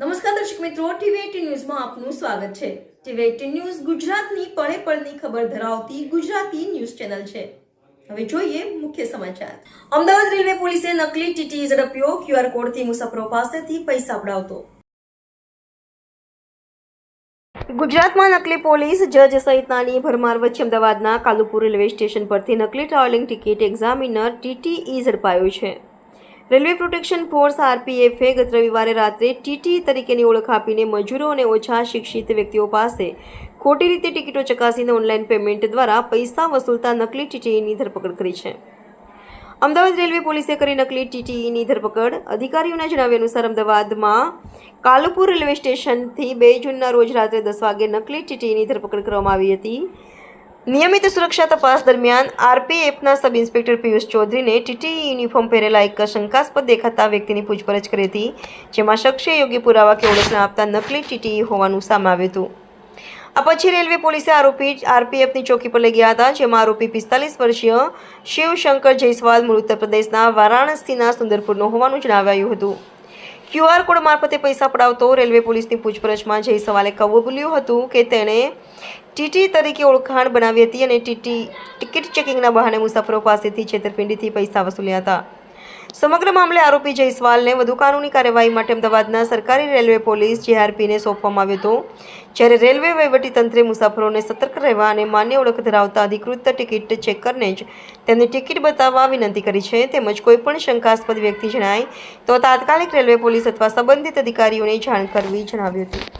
નમસ્કાર દર્શક મિત્રો ટીવી ન્યૂઝમાં આપનું સ્વાગત છે. ટીવી ન્યૂઝ ગુજરાતની પળે પળની ખબર ધરાવતી ગુજરાતી ન્યૂઝ ચેનલ છે. હવે જોઈએ મુખ્ય સમાચાર. અમદાવાદ રેલવે પોલીસે નકલી ટીટી ઝડપ્યો ક્યુઆર કોડથી મુસાફરો પાસેથી પૈસા પડાવતો. ગુજરાતમાં નકલી પોલીસ, જજ સહિતનાની ભરમાર વચ્ચે અમદાવાદના કાલુપુર રેલવે સ્ટેશન પરથી નકલી ટ્રાવેલિંગ ટિકિટ એક્ઝામિનર ટીટીઈ ઝડપાયો છે. રેલવે પ્રોટેક્શન ફોર્સ આરપીએફે ગત રવિવારે રાત્રે ટીટી તરીકેની ઓળખ આપીને મજૂરો અને ઓછા શિક્ષિત વ્યક્તિઓ પાસે ખોટી રીતે ટિકિટો ચકાસીને ઓનલાઈન પેમેન્ટ દ્વારા પૈસા વસૂલતા નકલી ટીટીઈની ધરપકડ કરી છે. અમદાવાદ રેલવે પોલીસે કરી નકલી ટીટીઈની ધરપકડ. અધિકારીઓના જણાવ્યા અનુસાર અમદાવાદમાં કાલુપુર રેલવે સ્ટેશનથી બે જૂનના રોજ રાત્રે દસ વાગે નકલી ટીટીઈની ધરપકડ કરવામાં આવી હતી. નિયમિત સુરક્ષા તપાસ દરમિયાન આરપીએફના સબ ઇન્સ્પેક્ટર પિયુષ ચૌધરીને ટીટીઈ યુનિફોર્મ પહેરેલા એક શંકાસ્પદ દેખાતા વ્યક્તિની પૂછપરછ કરી હતી, જેમાં શખ્સે યોગ્ય પુરાવા કે ઓળખ આપતા નકલી ટીટીઈ હોવાનું સામે આવ્યું હતું. આ પછી રેલવે પોલીસે આરોપી આરપીએફની ચોકી પર લઈ ગયા હતા, જેમાં આરોપી પિસ્તાલીસ વર્ષીય શિવશંકર જયસ્વાલ મૂળ ઉત્તર પ્રદેશના વારાણસીના સુંદરપુરનો હોવાનું જણાવાયું હતું. ક્યુઆર કોડ મારફતે પૈસા પડાવતો રેલવે પોલીસની પૂછપરછમાં જયસવાલે કબૂલ્યું હતું કે તેણે ટીટી તરીકે ઓળખાણ બનાવી હતી અને ટીટી ટિકિટ ચેકિંગના બહાને મુસાફરો પાસેથી છેતરપિંડીથી પૈસા વસૂલ્યા હતા. સમગ્ર મામલે આરોપી જયસ્વાલને વધુ કાનૂની કાર્યવાહી માટે અમદાવાદના સરકારી રેલવે પોલીસ જેઆરપીને સોંપવામાં આવ્યો હતો. જ્યારે રેલવે વહીવટીતંત્રે મુસાફરોને સતર્ક રહેવા અને માન્ય ઓળખ ધરાવતા અધિકૃત ટિકિટ ચેકરને જ તેમની ટિકિટ બતાવવા વિનંતી કરી છે, તેમજ કોઈપણ શંકાસ્પદ વ્યક્તિ જણાય તો તાત્કાલિક રેલવે પોલીસ અથવા સંબંધિત અધિકારીઓને જાણ કરવી જણાવ્યું હતું.